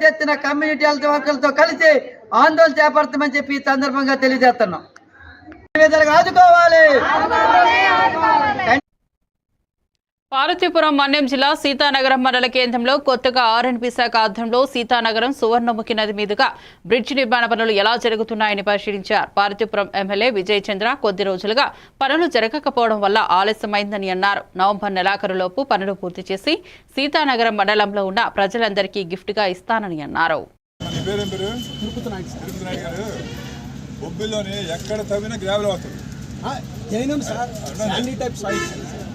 పెద్ద ఎత్తున community health వర్కర్లతో కలిసి ఆందోళన చేపడతామని చెప్పి ఈ సందర్భంగా తెలియజేస్తున్నాం. ఆదుకోవాలి. పార్వతీపురం మన్యం జిల్లా సీతానగరం మండల కేంద్రంలో కొత్తగా ఆర్ఎండ్బి శాఖ ఆధ్వర్యంలో సీతానగరం సువర్ణముఖి నది మీదుగా బ్రిడ్జ్ నిర్మాణ పనులు ఎలా జరుగుతున్నాయని పరిశీలించారు. పార్వతీపురం ఎమ్మెల్యే విజయ్ చంద్ర కొద్ది రోజులుగా పనులు జరగకపోవడం వల్ల ఆలస్యమైందని అన్నారు. నవంబర్ నెలాఖరులోపు పనులు పూర్తి చేసి సీతానగరం మండలంలో ఉన్న ప్రజలందరికీ గిఫ్ట్గా ఇస్తానని అన్నారు. ఎక్కడ తవ్వినా గ్రావెల్ అవుతుంది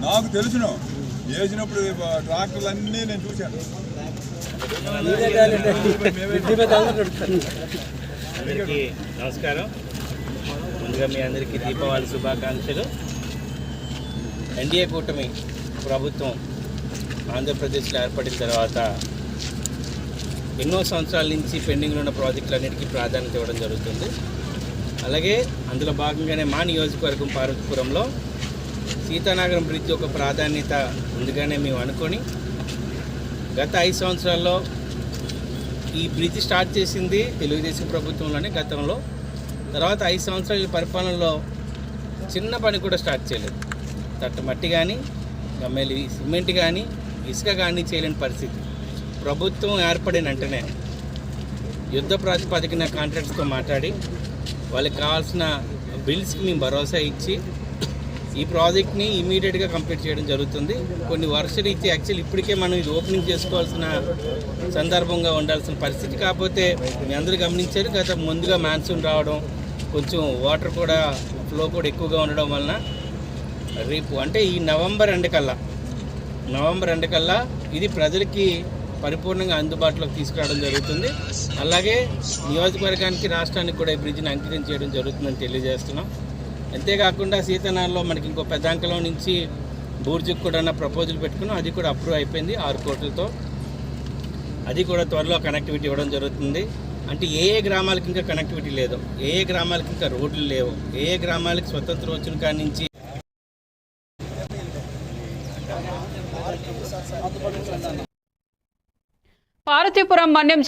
నాకు తెలుసును. వేసినప్పుడు ట్రాక్టర్లు అన్నీ నేను చూశాను. అందరికీ నమస్కారం. ముందుగా మీ అందరికీ దీపావళి శుభాకాంక్షలు. ఎన్డీఏ కూటమి ప్రభుత్వం ఆంధ్రప్రదేశ్లో ఏర్పడిన తర్వాత ఎన్నో సంవత్సరాల నుంచి పెండింగ్లో ఉన్న ప్రాజెక్టులన్నిటికీ ప్రాధాన్యత ఇవ్వడం జరుగుతుంది. అలాగే అందులో భాగంగానే మా నియోజకవర్గం పార్వతీపురంలో సీతానగరం బ్రిడ్జ్ ఒక ప్రాధాన్యత ముందుగానే మేము అనుకొని గత ఐదు సంవత్సరాల్లో ఈ బ్రిడ్జ్ స్టార్ట్ చేసింది తెలుగుదేశం ప్రభుత్వంలోనే గతంలో. తర్వాత ఐదు సంవత్సరాల పరిపాలనలో చిన్న పని కూడా స్టార్ట్ చేయలేదు. తట్ట మట్టి కానీ గమ్మేలి సిమెంట్ కానీ ఇసుక కానీ చేయలేని పరిస్థితి. ప్రభుత్వం ఏర్పడిన వెంటనే యుద్ధ ప్రాతిపదికన కాంట్రాక్ట్స్తో మాట్లాడి వాళ్ళకి కావాల్సిన బిల్స్కి మేము భరోసా ఇచ్చి ఈ ప్రాజెక్ట్ని ఇమీడియట్గా కంప్లీట్ చేయడం జరుగుతుంది. కొన్ని వర్షరీత్యా యాక్చువల్ ఇప్పటికే మనం ఇది ఓపెనింగ్ చేసుకోవాల్సిన సందర్భంగా ఉండాల్సిన పరిస్థితి. కాకపోతే మీ అందరూ గమనించారు గత ముందుగా మాన్సూన్ రావడం కొంచెం వాటర్ కూడా ఫ్లో కూడా ఎక్కువగా ఉండడం వలన రేపు అంటే ఈ నవంబర్ ఎండకల్లా నవంబర్ ఎండ్ కల్లా ఇది ప్రజలకి పరిపూర్ణంగా అందుబాటులోకి తీసుకురావడం జరుగుతుంది. అలాగే నియోజకవర్గానికి రాష్ట్రానికి కూడా ఈ బ్రిడ్జిని అంకితం చేయడం జరుగుతుందని తెలియజేస్తున్నాం. అంతేకాకుండా సీతనాల్లో మనకి ఇంకో పెద్దాంకలం నుంచి బూర్జుకు కూడా ప్రపోజల్ పెట్టుకున్నాం. అది కూడా అప్రూవ్ అయిపోయింది ఆరు కోట్లతో. అది కూడా త్వరలో కనెక్టివిటీ ఇవ్వడం జరుగుతుంది. అంటే ఏ ఏ గ్రామాలకు ఇంకా కనెక్టివిటీ లేదు. ఏ ఏ గ్రామాలకు ఇంకా రోడ్లు లేవు. ఏ ఏ గ్రామాలకు స్వతంత్రం వచ్చిన కాడి నుంచి పార్వతీపురం మన్యం